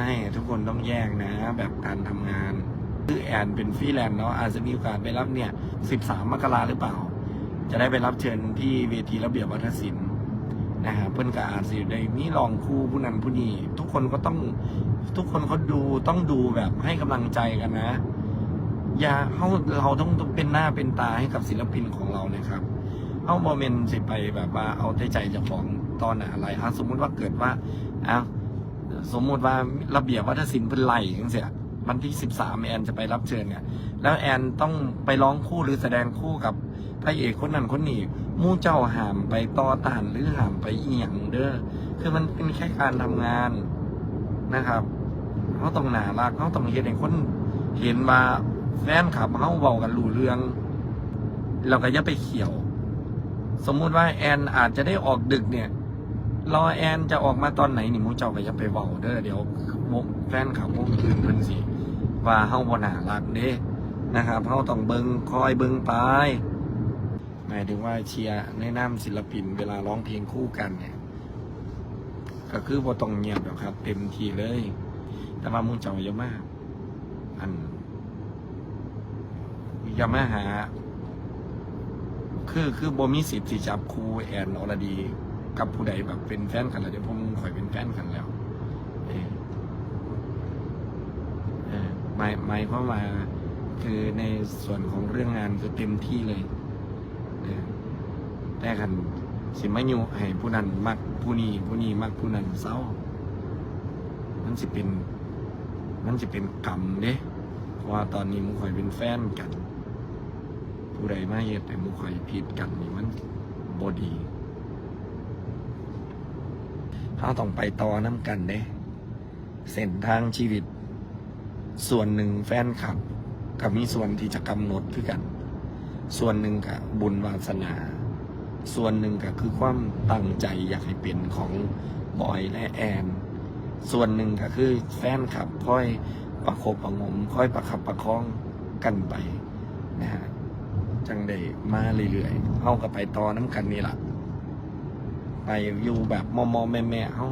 ไม่ทุกคนต้องแยกนะ แบบการทำงานคือแอนเป็นฟรีแลนซ์เนาะอาจจะมีโอกาสไปรับเนี่ย13 มกราหรือเปล่า จะได้ไปรับเชิญที่เวทีระเบียบวัฒนศิลป์นะฮะเพื่อนกับอาจสิได้มีลองคู่ผู้นั้นผู้นี้ทุกคนก็ต้องทุกคนเขาดูต้องดูแบบให้กำลังใจกันนะ อย่าเขาเราต้องเป็นหน้าเป็นตาให้กับศิลปินของเรานะครับเอาโมเมนต์สิไปแบบว่าเอาใจใจเจะของตอนอะไรอะสมมุติว่าเกิดว่าอ้าว สมมติว่าระเบียบวัฒนศิลป์เพิ่นไล่จังเสียวันที่สิบสามแอนจะไปรับเชิญเนี่ย แล้วแอนต้องไปร้องคู่หรือแสดงคู่กับพระเอกคนนั้นคนนี้มู่เจ้าห้ามไปต่อต้านหรือห้ามไปเอียงเด้อคือมันเป็นแค่การทำงานนะครับเขาต้องหนารักเขาต้องเห็นให้คนเห็นว่าแฟนขับเขาเบากันรู้เรื่องเราก็อย่าไปเขี่ยว สมมุติว่าแอนอาจจะได้ออกดึกเนี่ย รอแอนจะออกมาตอนไหนนี่มูเจ้าก็อย่าไปเบาเด้อเดี๋ยววงแฟนขับวงอื่นเพิ่นสิว่าเฮาบ่น่ารักเด้นะครับเฮาต้องเบิงคอยเบิงไปหมายถึงว่าเชียร์ในนามศิลปิน เวลาร้องเพลงคู่กันเนี่ย ก็คือบ่ต้องเงียบหรอกครับ เต็มทีเลย แต่ว่ามูเจ้าอย่ามาก อันอย่ามาหา คือคือบ่มีสิทธิ์ที่จับคู่แอนอรดี กับผู้ใดแบบเป็นแฟนกันแล้วเดี๋ยวผมข่อยเป็นแฟนกันแล้วเออเออหมายหมายความว่าคือในส่วนของเรื่องงานคือเต็มที่เลยเออแต่กันสิมายุให้ผู้นั้นมักผู้นี้ผู้นี้มักผู้นั้นเศร้า มันสิเป็น มันจะเป็นกรรมเด้เพราะว่าตอนนี้มุข่อยเป็นแฟนกัน ผู้ใดมาเหตุแต่มุข่อยผิดกันนี่มันบดี เราต้องไปต่อน้ำกันเด้เส้นทางชีวิต ส่วนหนึ่งแฟนคลับกับมีส่วนที่จะกำหนดคือกัน ส่วนหนึ่งกับบุญวาสนา ส่วนหนึ่งก็คือความตั้งใจอยากให้เป็นของบอยและแอน ส่วนหนึ่งก็คือแฟนคลับค่อยประคบประงมค่อยประคับประคองกันไปนะฮะจังได้มาเรื่อยๆเข้ากับไปต่อน้ำกันนี่แหละ อยู่แบบมอมอแม่แม่ๆเขา